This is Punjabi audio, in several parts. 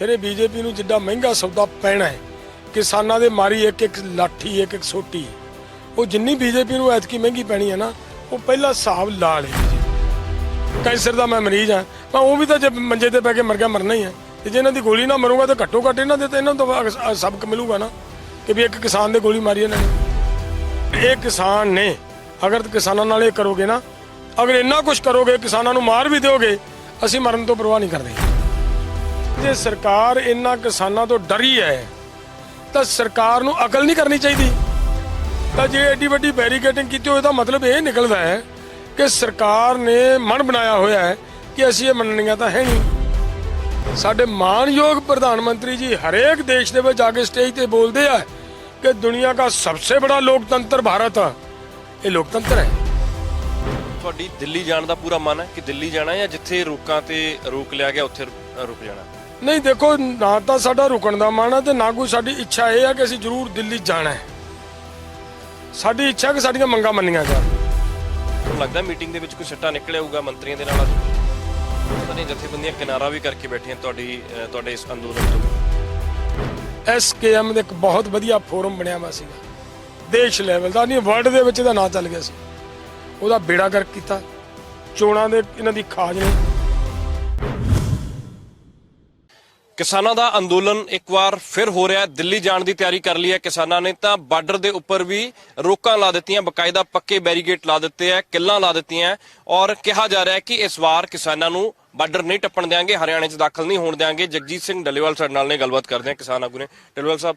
ਫਿਰ ਇਹ ਬੀਜੇਪੀ ਨੂੰ ਜਿੱਡਾ ਮਹਿੰਗਾ ਸੌਦਾ ਪੈਣਾ ਹੈ, ਕਿਸਾਨਾਂ ਦੇ ਮਾਰੀ ਇੱਕ ਇੱਕ ਲਾਠੀ, ਇੱਕ ਇੱਕ ਸੋਟੀ, ਉਹ ਜਿੰਨੀ ਬੀਜੇਪੀ ਨੂੰ ਐਤਕੀ ਮਹਿੰਗੀ ਪੈਣੀ ਹੈ ਨਾ, ਉਹ ਪਹਿਲਾ ਹਿਸਾਬ ਲਾ ਲਈ ਕੈਂਸਰ ਦਾ ਮੈਂ ਮਰੀਜ਼ ਹਾਂ, ਮੈਂ ਉਹ ਵੀ ਤਾਂ ਜੇ ਮੰਜੇ ਤੇ ਪੈ ਕੇ ਮਰ ਗਿਆ, ਮਰਨਾ ਹੀ ਹੈ। ਤੇ ਜੇ ਇਹਨਾਂ ਦੀ ਗੋਲੀ ਨਾ ਮਰੂੰਗਾ ਤਾਂ ਘੱਟੋ ਘੱਟ ਇਹਨਾਂ ਦੇ ਤਾਂ ਇਹਨਾਂ ਤੋਂ ਅਗ- ਸਬਕ ਮਿਲੂਗਾ ਨਾ, ਕਿ ਵੀ ਇੱਕ ਕਿਸਾਨ ਦੇ ਗੋਲੀ ਮਾਰੀ ਇਹਨਾਂ ਨੇ। ਇਹ ਕਿਸਾਨ ਨੇ, ਅਗਰ ਕਿਸਾਨਾਂ ਨਾਲ ਇਹ ਕਰੋਗੇ ਨਾ, ਅਗਰ ਇੰਨਾ ਕੁਝ ਕਰੋਗੇ, ਕਿਸਾਨਾਂ ਨੂੰ ਮਾਰ ਵੀ ਦਿਓਗੇ, ਅਸੀਂ ਮਰਨ ਤੋਂ ਪਰਵਾਹ ਨਹੀਂ ਕਰਦੇ। ਜੇ ਸਰਕਾਰ ਇੰਨਾ ਕਿਸਾਨਾਂ ਤੋਂ ਡਰੀ ਹੈ, ਤਾਂ ਸਰਕਾਰ ਨੂੰ ਅਕਲ ਨਹੀਂ ਕਰਨੀ ਚਾਹੀਦੀ। ਤਾਂ ਜੇ ਐਡੀ ਵੱਡੀ ਬੈਰੀਕੇਡਿੰਗ ਕੀਤੀ ਹੋਵੇ, ਤਾਂ ਮਤਲਬ ਇਹ ਨਿਕਲਦਾ ਹੈ ਕਿ ਸਰਕਾਰ ਨੇ ਮਨ ਬਣਾਇਆ ਹੋਇਆ ਹੈ ਕਿ ਅਸੀਂ ਇਹ ਮੰਨਣੀਆਂ ਤਾਂ ਹੈ ਨਹੀਂ। ਸਾਡੇ ਮਾਨਯੋਗ ਪ੍ਰਧਾਨ ਮੰਤਰੀ ਜੀ ਹਰੇਕ ਦੇਸ਼ ਦੇ ਵਿੱਚ ਆ ਕੇ ਸਟੇਜ ਤੇ ਬੋਲਦੇ ਆ ਕਿ ਦੁਨੀਆ ਦਾ ਸਭ ਤੋਂ ਬੜਾ ਲੋਕਤੰਤਰ ਭਾਰਤ ਹੈ ਇਹ ਲੋਕਤੰਤਰ ਹੈ। ਤੁਹਾਡੀ ਦਿੱਲੀ ਜਾਣ ਦਾ ਪੂਰਾ ਮਨ ਹੈ ਕਿ ਦਿੱਲੀ ਜਾਣਾ ਜਾਂ ਜਿੱਥੇ ਰੋਕਾਂ ਤੇ ਰੋਕ ਲਿਆ ਗਿਆ, ਉੱਥੇ ਰੁਕ ਜਾਣਾ? ਨਹੀਂ ਦੇਖੋ ਨਾ ਤਾਂ ਸਾਡਾ ਰੁਕਣ ਦਾ ਮਨ ਹੈ ਤੇ ਨਾ ਕੋਈ ਸਾਡੀ ਇੱਛਾ ਇਹ ਹੈ ਕਿ ਅਸੀਂ ਜ਼ਰੂਰ ਦਿੱਲੀ ਜਾਣਾ ਹੈ। ਸਾਡੀ ਇੱਛਾ ਕਿ ਸਾਡੀਆਂ ਮੰਗਾਂ ਮੰਨੀਆਂ ਜਾਣ। ਤੁਹਾਨੂੰ ਲੱਗਦਾ ਮੀਟਿੰਗ ਦੇ ਵਿੱਚ ਕੋਈ ਸੱਟਾ ਨਿਕਲਿਆ ਹੋਊਗਾ ਮੰਤਰੀਆਂ ਦੇ ਨਾਲ? ਨਹੀਂ ਜਥੇਬੰਦੀਆਂ ਕਿਨਾਰਾ ਵੀ ਕਰਕੇ ਬੈਠੀਆਂ ਤੁਹਾਡੀ ਤੁਹਾਡੇ ਇਸ ਅੰਦੋਲਨ ਤੋਂ। ਐਸਕੇਐਮ ਦੇ ਇੱਕ ਬਹੁਤ ਵਧੀਆ ਫੋਰਮ ਬਣਿਆ ਵਾ ਸੀਗਾ। ਦੇਸ਼ ਲੈਵਲ ਦਾ ਨਹੀਂ ਵਰਲਡ ਦੇ ਵਿੱਚ ਇਹਦਾ ਨਾਂ ਚੱਲ ਗਿਆ ਸੀ। ਉਹਦਾ ਬੇੜਾ ਗਰਕ ਕੀਤਾ। ਚੋਣਾਂ ਦੇ ਇਹਨਾਂ ਦੀ ਖਾਜ ਨੇ। ਕਿਸਾਨਾਂ ਦਾ ਅੰਦੋਲਨ ਇੱਕ ਵਾਰ ਫਿਰ ਹੋ ਰਿਹਾ ਹੈ। ਦਿੱਲੀ ਜਾਣ ਦੀ ਤਿਆਰੀ ਕਰ ਲਈ ਹੈ ਕਿਸਾਨਾਂ ਨੇ ਤਾਂ ਬਾਰਡਰ ਦੇ ਉੱਪਰ ਵੀ ਰੋਕਾਂ ਲਾ ਦਿੱਤੀਆਂ, ਬਕਾਇਦਾ ਪੱਕੇ ਬੈਰੀਗੇਟ ਲਾ ਦਿੱਤੇ ਹੈ, ਕਿੱਲਾਂ ਲਾ ਦਿੱਤੀਆਂ ਔਰ ਕਿਹਾ ਜਾ ਰਿਹਾ ਹੈ ਕਿ ਇਸ ਵਾਰ ਕਿਸਾਨਾਂ ਨੂੰ ਬਾਰਡਰ ਨਹੀਂ ਟੱਪਣ ਦੇਾਂਗੇ ਹਰਿਆਣੇ 'ਚ ਦਾਖਲ ਨਹੀਂ ਹੋਣ ਦੇਾਂਗੇ ਜਗਜੀਤ ਸਿੰਘ ਡੱਲੇਵਾਲ ਸਾਡੇ ਨਾਲ ਨੇ, ਗੱਲਬਾਤ ਕਰਦੇ ਹਾਂ ਕਿਸਾਨ ਆਗੂ ਨੇ। ਡੱਲੇਵਾਲ ਸਾਹਿਬ,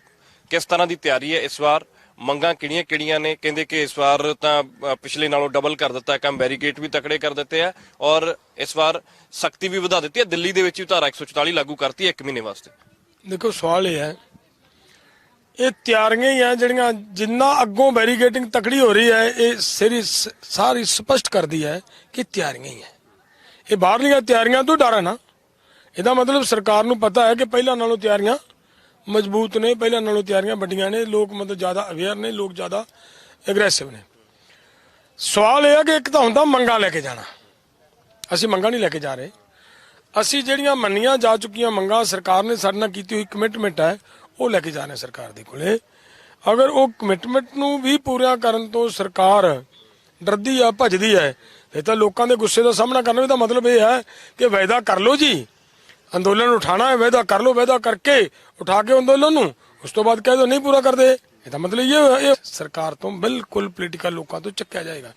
ਕਿਸ ਤਰ੍ਹਾਂ ਦੀ ਤਿਆਰੀ ਹੈ ਇਸ ਵਾਰ? ਮੰਗਾਂ ਕਿਹੜੀਆਂ ਕਿਹੜੀਆਂ ਨੇ? ਕਹਿੰਦੇ ਕਿ ਇਸ ਵਾਰ ਤਾਂ ਪਿਛਲੇ ਨਾਲੋਂ ਡਬਲ ਕਰ ਦਿੱਤਾ ਹੈ ਕੰਮ ਬੈਰੀਕੇਡ ਵੀ ਤਕੜੇ ਕਰ ਦਿੱਤੇ ਆ ਔਰ ਇਸ ਵਾਰ ਸਖਤੀ ਵੀ ਵਧਾ ਦਿੱਤੀ ਹੈ ਦਿੱਲੀ ਦੇ ਵਿੱਚ ਵੀ ਧਾਰਾ 144 ਲਾਗੂ ਕਰਤੀ ਹੈ ਇੱਕ ਮਹੀਨੇ ਵਾਸਤੇ। ਦੇਖੋ, ਸਵਾਲ ਇਹ ਹੈ, ਇਹ ਤਿਆਰੀਆਂ ਹੀ ਆ ਜਿਹੜੀਆਂ ਜਿੰਨਾ ਅੱਗੋਂ ਬੈਰੀਕੇਟਿੰਗ ਤਕੜੀ ਹੋ ਰਹੀ ਹੈ, ਇਹ ਸਾਰੀ ਸਾਰੀ ਸਪਸ਼ਟ ਕਰਦੀ ਹੈ ਕਿ ਤਿਆਰੀਆਂ ਹੀ ਹੈ। ਇਹ ਬਾਹਰਲੀਆਂ ਤਿਆਰੀਆਂ ਤੋਂ ਡਰ ਹੈ ਨਾ। ਇਹਦਾ ਮਤਲਬ ਸਰਕਾਰ ਨੂੰ ਪਤਾ ਹੈ ਕਿ ਪਹਿਲਾਂ ਨਾਲੋਂ ਤਿਆਰੀਆਂ ਮਜ਼ਬੂਤ ਨੇ, ਪਹਿਲਾਂ ਨਾਲੋਂ ਤਿਆਰੀਆਂ ਵੱਡੀਆਂ ਨੇ, ਲੋਕ ਮਤਲਬ ਜ਼ਿਆਦਾ ਅਵੇਅਰ ਨੇ, ਲੋਕ ਜ਼ਿਆਦਾ ਐਗਰੈਸਿਵ ਨੇ। ਸਵਾਲ ਇਹ ਹੈ ਕਿ ਇੱਕ ਤਾਂ ਹੁੰਦਾ ਮੰਗਾ ਲੈ ਕੇ ਜਾਣਾ। ਅਸੀਂ ਮੰਗਾ ਨਹੀਂ ਲੈ ਕੇ ਜਾ ਰਹੇ। ਅਸੀਂ ਜਿਹੜੀਆਂ ਮੰਨੀਆਂ ਜਾ ਚੁੱਕੀਆਂ ਮੰਗਾਂ ਸਰਕਾਰ ਨੇ ਸਾਡੇ ਨਾਲ ਕੀਤੀ ਹੋਈ ਕਮਿਟਮੈਂਟ ਹੈ, ਉਹ ਲੈ ਕੇ ਜਾਣੇ ਸਰਕਾਰ ਦੇ ਕੋਲੇ। ਅਗਰ ਉਹ ਕਮਿਟਮੈਂਟ ਨੂੰ ਵੀ ਪੂਰਾ ਕਰਨ ਤੋਂ ਸਰਕਾਰ ਡਰਦੀ ਆ, ਭੱਜਦੀ ਹੈ, ਇਹ ਤਾਂ ਲੋਕਾਂ ਦੇ ਗੁੱਸੇ ਦਾ ਸਾਹਮਣਾ ਕਰਨਾ ਇਹਦਾ ਮਤਲਬ ਇਹ ਹੈ ਕਿ ਵਾਅਦਾ ਕਰ ਲਓ ਜੀ। ਅੰਦੋਲਨ ਉਠਾਣਾ ਹੈ, ਵਾਅਦਾ ਕਰ ਲਓ, ਵਾਅਦਾ ਕਰਕੇ ਉਠਾ ਕੇ ਅੰਦੋਲਨ ਨੂੰ। ਉਸ ਤੋਂ ਬਾਅਦ ਕਹਿ ਦੋ ਨਹੀਂ ਪੂਰਾ ਕਰਦੇ। ਇਹਦਾ ਮਤਲਬ ਇਹ ਇਹ ਸਰਕਾਰ ਤੋਂ ਬਿਲਕੁਲ ਪੋਲੀਟੀਕਲ ਲੋਕਾਂ ਤੋਂ ਚੱਕਿਆ ਜਾਏਗਾ।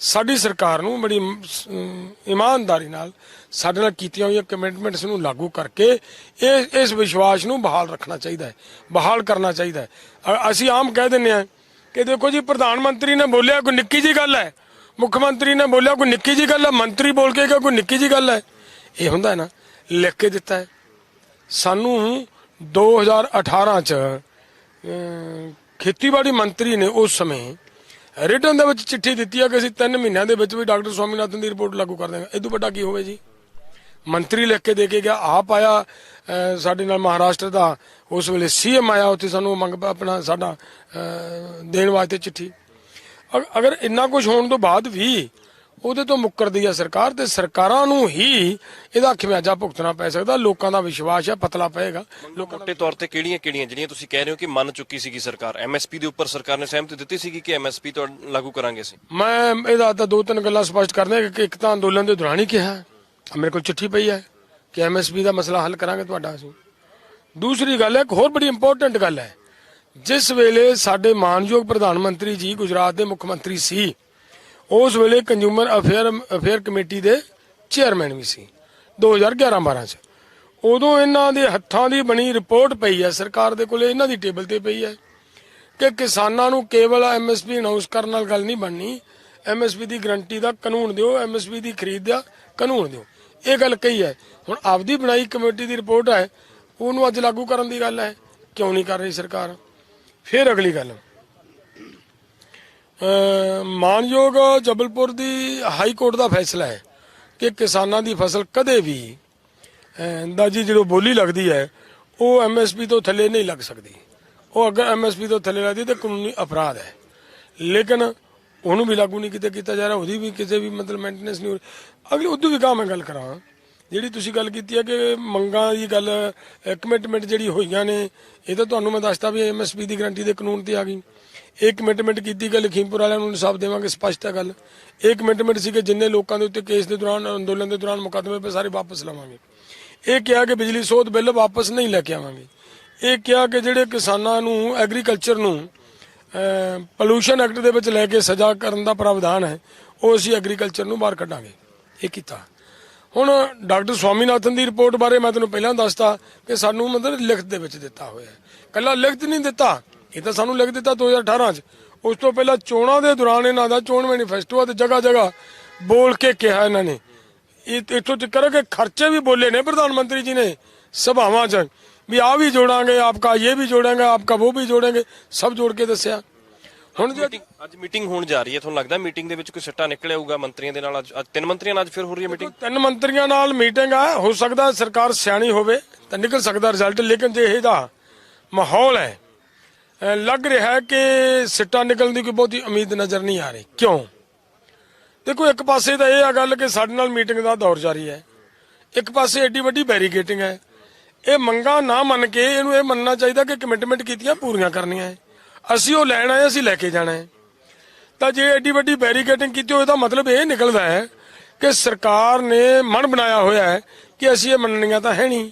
ਸਾਡੀ ਸਰਕਾਰ ਨੂੰ ਬੜੀ ਇਮਾਨਦਾਰੀ ਨਾਲ ਸਾਡੇ ਨਾਲ ਕੀਤੀਆਂ ਹੋਈਆਂ ਕਮਿਟਮੈਂਟਸ ਨੂੰ ਲਾਗੂ ਕਰਕੇ ਇਹ, ਇਸ ਵਿਸ਼ਵਾਸ ਨੂੰ ਬਹਾਲ ਰੱਖਣਾ ਚਾਹੀਦਾ ਹੈ, ਬਹਾਲ ਕਰਨਾ ਚਾਹੀਦਾ ਹੈ। ਅਸੀਂ ਆਮ ਕਹਿ ਦਿੰਦੇ ਆ ਕਿ ਦੇਖੋ ਜੀ, ਪ੍ਰਧਾਨ ਮੰਤਰੀ ਨੇ ਬੋਲਿਆ ਕੋਈ ਨਿੱਕੀ ਜੀ ਗੱਲ ਹੈ। ਮੁੱਖ ਮੰਤਰੀ ਨੇ ਬੋਲਿਆ ਕੋਈ ਨਿੱਕੀ ਜੀ ਗੱਲ ਹੈ, ਮੰਤਰੀ ਬੋਲ ਕੇ ਕੋਈ ਨਿੱਕੀ ਜੀ ਗੱਲ ਹੈ। ਇਹ ਹੁੰਦਾ ਹੈ ਨਾ। ਲਿਖ ਕੇ ਦਿੱਤਾ ਹੈ। ਸਾਨੂੰ 2018 ਚ ਖੇਤੀਬਾੜੀ ਮੰਤਰੀ ਨੇ ਉਸ ਸਮੇਂ ਰਿਟਰਨ ਦੇ ਵਿੱਚ ਚਿੱਠੀ ਦਿੱਤੀ ਹੈ ਕਿ ਅਸੀਂ 3 ਮਹੀਨਿਆਂ ਦੇ ਵਿੱਚ ਵੀ ਡਾਕਟਰ ਸਵਾਮੀਨਾਥਨ ਦੀ ਰਿਪੋਰਟ ਲਾਗੂ ਕਰ ਦੇਵਾਂਗੇ। ਇਹ ਤੋਂ ਵੱਡਾ ਕੀ ਹੋਵੇ ਜੀ? ਮੰਤਰੀ ਲਿਖ ਕੇ ਦੇ ਕੇ ਗਿਆ, ਆਪ ਆਇਆ ਸਾਡੇ ਨਾਲ ਮਹਾਰਾਸ਼ਟਰ ਦਾ, ਉਸ ਵੇਲੇ ਸੀਐਮ ਆਇਆ, ਉੱਥੇ ਸਾਨੂੰ ਮੰਗ, ਆਪਣਾ ਸਾਡਾ ਦੇਣ ਵਾਸਤੇ ਚਿੱਠੀ। ਅਗ- ਅਗਰ ਇੰਨਾ ਕੁਝ ਹੋਣ ਤੋਂ ਬਾਅਦ ਵੀ ਉਹਦੇ ਤੋਂ ਮੁੱਕਰਦੀ ਹੈ ਸਰਕਾਰ ਤੇ ਸਰਕਾਰਾਂ ਨੂੰ ਹੀ ਇਹਦਾ ਖਿਆਜਾ ਭੁਗਤਣਾ ਪੈ ਸਕਦਾ ਲੋਕਾਂ ਦਾ ਵਿਸ਼ਵਾਸ ਹੈ ਪਤਲਾ ਪਏਗਾ। ਲੋਕਾਂ ਮੋਟੇ ਤੌਰ ਤੇ ਕਿਹੜੀਆਂ ਕਿਹੜੀਆਂ ਜਿਹੜੀਆਂ ਤੁਸੀਂ ਕਹਿ ਰਹੇ ਹੋ ਕਿ ਮੰਨ ਚੁੱਕੀ ਸੀਗੀ ਸਰਕਾਰ? ਐਮਐਸਪੀ ਦੇ ਉੱਪਰ ਸਰਕਾਰ ਨੇ ਸਹਿਮਤੀ ਦਿੱਤੀ ਸੀਗੀ ਕਿ ਐਮਐਸਪੀ ਤੋਂ ਲਾਗੂ ਕਰਾਂਗੇ ਅਸੀਂ? ਮੈਂ ਇਹਦਾ ਤਾਂ ਦੋ ਤਿੰਨ ਗੱਲਾਂ ਸਪਸ਼ਟ ਕਰਨੇ ਕਿ ਇੱਕ ਤਾਂ ਅੰਦੋਲਨ ਦੇ ਦੌਰਾਨ ਹੀ ਕਿਹਾ ਮੇਰੇ ਕੋਲ ਚਿੱਠੀ ਪਈ ਹੈ ਕਿ ਐਮਐਸਪੀ ਦਾ ਮਸਲਾ ਹੱਲ ਕਰਾਂਗੇ ਤੁਹਾਡਾ ਅਸੀਂ। ਦੂਸਰੀ ਗੱਲ ਇੱਕ ਹੋਰ ਬੜੀ ਇੰਪੋਰਟੈਂਟ ਗੱਲ ਹੈ। ਜਿਸ ਵੇਲੇ ਸਾਡੇ ਮਾਨਯੋਗ ਪ੍ਰਧਾਨ ਮੰਤਰੀ ਜੀ ਗੁਜਰਾਤ ਦੇ ਮੁੱਖ ਮੰਤਰੀ ਸੀ ਉਸ ਵੇਲੇ ਕੰਜ਼ਿਊਮਰ ਅਫੇਅਰ ਅਫੇਅਰ ਕਮੇਟੀ ਦੇ ਚੇਅਰਮੈਨ ਵੀ ਸੀ 2011-12 ਚ। ਉਦੋਂ ਇਹਨਾਂ ਦੇ ਹੱਥਾਂ ਦੀ ਬਣੀ ਰਿਪੋਰਟ ਪਈ ਹੈ, ਸਰਕਾਰ ਦੇ ਕੋਲੇ ਇਹਨਾਂ ਦੀ ਟੇਬਲ ਤੇ ਪਈ ਹੈ ਕਿ ਕਿਸਾਨਾਂ ਨੂੰ ਕੇਵਲ ਐਮਐਸਪੀ ਅਨਾਉਂਸ ਕਰਨ ਨਾਲ ਗੱਲ ਨਹੀਂ ਬਣਨੀ। ਐਮਐਸਪੀ ਦੀ ਗਰੰਟੀ ਦਾ ਕਾਨੂੰਨ ਦਿਓ ਐਮਐਸਪੀ ਦੀ ਖਰੀਦ ਦਾ ਕਾਨੂੰਨ ਦਿਓ। ਇਹ ਗੱਲ ਕਹੀ ਹੈ। ਹੁਣ ਆਪਦੀ ਬਣਾਈ ਕਮੇਟੀ ਦੀ ਰਿਪੋਰਟ ਹੈ, ਉਹਨੂੰ ਅੱਜ ਲਾਗੂ ਕਰਨ ਦੀ ਗੱਲ ਹੈ। ਕਿਉਂ ਨਹੀਂ ਕਰ ਰਹੀ ਸਰਕਾਰ? ਫਿਰ ਅਗਲੀ ਗੱਲ। ਮਾਨਯੋਗ ਜਬਲਪੁਰ ਦੀ ਹਾਈ ਕੋਰਟ ਦਾ ਫੈਸਲਾ ਹੈ ਕਿ ਕਿਸਾਨਾਂ ਦੀ ਫਸਲ ਕਦੇ ਵੀ ਅੰਦਾਜ਼ੀ ਜਦੋਂ ਬੋਲੀ ਲੱਗਦੀ ਹੈ, ਉਹ ਐਮਐਸਪੀ ਤੋਂ ਥੱਲੇ ਨਹੀਂ ਲੱਗ ਸਕਦੀ। ਉਹ ਅਗਰ ਐਮਐਸਪੀ ਤੋਂ ਥੱਲੇ ਲੱਗਦੀ ਤਾਂ ਕਾਨੂੰਨੀ ਅਪਰਾਧ ਹੈ। ਲੇਕਿਨ ਉਹਨੂੰ ਵੀ ਲਾਗੂ ਨਹੀਂ ਕਿਤੇ ਕੀਤਾ ਜਾ ਰਿਹਾ, ਉਹਦੀ ਵੀ ਕਿਸੇ ਵੀ ਮਤਲਬ ਮੇਨਟੇਨੈਂਸ ਨਹੀਂ ਹੋ ਰਹੀ। ਅਗਲੀ ਉਦੋਂ ਵੀ ਕਹਾ ਮੈਂ ਗੱਲ ਕਰਾਂ। ਜਿਹੜੀ ਤੁਸੀਂ ਗੱਲ ਕੀਤੀ ਹੈ ਕਿ ਮੰਗਾਂ ਦੀ ਗੱਲ ਕਮਿਟਮੈਂਟ ਜਿਹੜੀ ਹੋਈਆਂ ਨੇ, ਇਹ ਤਾਂ ਤੁਹਾਨੂੰ ਮੈਂ ਦੱਸਤਾ ਵੀ ਐਮਐਸਪੀ ਦੀ ਗਰੰਟੀ ਦੇ ਕਾਨੂੰਨ ਤੇ ਆ ਗਈ। ਇਹ ਕਮਿਟਮੈਂਟ ਕੀਤੀ ਕਿ ਲਖੀਮਪੁਰ ਵਾਲਿਆਂ ਨੂੰ ਇਨਸਾਫ ਦੇਵਾਂਗੇ, ਸਪਸ਼ਟ ਹੈ ਗੱਲ। ਇਹ ਕਮਿਟਮੈਂਟ ਸੀ ਕਿ ਜਿੰਨੇ ਲੋਕਾਂ ਦੇ ਉੱਤੇ ਕੇਸ ਦੇ ਦੌਰਾਨ, ਅੰਦੋਲਨ ਦੇ ਦੌਰਾਨ ਮੁਕੱਦਮੇ ਪੇ ਸਾਰੇ ਵਾਪਸ ਲਵਾਂਗੇ। ਇਹ ਕਿਹਾ ਕਿ ਬਿਜਲੀ ਸੋਧ ਬਿੱਲ ਵਾਪਸ ਨਹੀਂ ਲੈ ਕੇ ਆਵਾਂਗੇ। ਇਹ ਕਿਹਾ ਕਿ ਜਿਹੜੇ ਕਿਸਾਨਾਂ ਨੂੰ, ਐਗਰੀਕਲਚਰ ਨੂੰ ਪੋਲੂਸ਼ਨ ਐਕਟ ਦੇ ਵਿੱਚ ਲੈ ਕੇ ਸਜ਼ਾ ਕਰਨ ਦਾ ਪ੍ਰਾਵਧਾਨ ਹੈ, ਉਹ ਅਸੀਂ ਐਗਰੀਕਲਚਰ ਨੂੰ ਬਾਹਰ ਕੱਢਾਂਗੇ। ਇਹ ਕੀਤਾ। ਹੁਣ ਡਾਕਟਰ ਸਵਾਮੀਨਾਥਨ ਦੀ ਰਿਪੋਰਟ ਬਾਰੇ ਮੈਂ ਤੁਹਾਨੂੰ ਪਹਿਲਾਂ ਦੱਸਤਾ ਕਿ ਸਾਨੂੰ ਮਤਲਬ ਲਿਖਤ ਦੇ ਵਿੱਚ ਦਿੱਤਾ ਹੋਇਆ ਹੈ। ਕੱਲਾ ਲਿਖਤ ਨਹੀਂ ਦਿੱਤਾ ਇਹ ਤਾਂ ਸਾਨੂੰ ਲਿਖ ਦਿੱਤਾ 2018 ਚ। ਉਸ ਤੋਂ ਪਹਿਲਾਂ ਚੋਣਾਂ ਦੇ ਦੌਰਾਨ ਇਹਨਾਂ ਦਾ ਚੋਣ ਮੈਨੀਫੈਸਟੋ ਆ ਤੇ ਜਗ੍ਹਾ ਜਗ੍ਹਾ ਬੋਲ ਕੇ ਕਿਹਾ ਇਹਨਾਂ ਨੇ। ਇਹ ਇੱਥੋਂ ਤੱਕ ਕਿ ਖਰਚੇ ਵੀ ਬੋਲੇ ਨੇ ਪ੍ਰਧਾਨ ਮੰਤਰੀ ਜੀ ਨੇ ਸਭਾਵਾਂ 'ਚ। ਵੀ ਆ ਵੀ ਜੋੜਾਂਗੇ ਆਪਕਾ ਇਹ ਵੀ ਜੋੜਾਂਗੇ ਆਪਕਾ ਉਹ ਵੀ ਜੋੜਾਂਗੇ ਸਭ ਜੋੜ ਕੇ ਦੱਸਿਆ। ਹੁਣ ਜੇ ਅੱਜ ਮੀਟਿੰਗ ਹੋਣ ਜਾ ਰਹੀ ਹੈ ਤੁਹਾਨੂੰ ਲੱਗਦਾ ਮੀਟਿੰਗ ਦੇ ਵਿੱਚ ਕੋਈ ਸੱਟਾ ਨਿਕਲਿਆ ਹੋਊਗਾ ਮੰਤਰੀਆਂ ਦੇ ਨਾਲ? ਅੱਜ ਤਿੰਨ ਮੰਤਰੀਆਂ ਨਾਲ ਅੱਜ ਫਿਰ ਹੋ ਰਹੀ ਹੈ ਮੀਟਿੰਗ ਤਿੰਨ ਮੰਤਰੀਆਂ ਨਾਲ ਮੀਟਿੰਗ ਆ ਹੋ ਸਕਦਾ ਸਰਕਾਰ ਸਿਆਣੀ ਹੋਵੇ ਤਾਂ ਨਿਕਲ ਸਕਦਾ ਰਿਜ਼ਲਟ ਲੇਕਿਨ ਜੇ ਇਹਦਾ ਮਾਹੌਲ ਹੈ ਲੱਗ ਰਿਹਾ ਹੈ ਕਿ ਸਿੱਟਾ ਨਿਕਲਣ ਦੀ ਕੋਈ ਬਹੁਤੀ ਉਮੀਦ ਨਜ਼ਰ ਨਹੀਂ ਆ ਰਹੀ। ਕਿਉਂ? ਦੇਖੋ, ਇੱਕ ਪਾਸੇ ਤਾਂ ਇਹ ਆ ਗੱਲ ਕਿ ਸਾਡੇ ਨਾਲ ਮੀਟਿੰਗ ਦਾ ਦੌਰ ਜਾਰੀ ਹੈ। ਇੱਕ ਪਾਸੇ ਐਡੀ ਵੱਡੀ ਬੈਰੀਕੇਟਿੰਗ ਹੈ। ਇਹ ਮੰਗਾ ਨਾ ਮੰਨ ਕੇ ਇਹਨੂੰ ਇਹ ਮੰਨਣਾ ਚਾਹੀਦਾ ਕਿ ਕਮਿਟਮੈਂਟ ਕੀਤੀਆਂ ਪੂਰੀਆਂ ਕਰਨੀਆਂ ਹੈ। ਅਸੀਂ ਉਹ ਲੈਣ ਆਏ, ਅਸੀਂ ਲੈ ਕੇ ਜਾਣਾ ਹੈ। ਤਾਂ ਜੇ ਐਡੀ ਵੱਡੀ ਬੈਰੀਕੇਟਿੰਗ ਕੀਤੀ ਹੋਵੇ ਇਹਦਾ ਮਤਲਬ ਇਹ ਨਿਕਲਦਾ ਹੈ ਕਿ ਸਰਕਾਰ ਨੇ ਮਨ ਬਣਾਇਆ ਹੋਇਆ ਹੈ ਕਿ ਅਸੀਂ ਇਹ ਮੰਨਣੀਆਂ ਤਾਂ ਹੈ ਨਹੀਂ।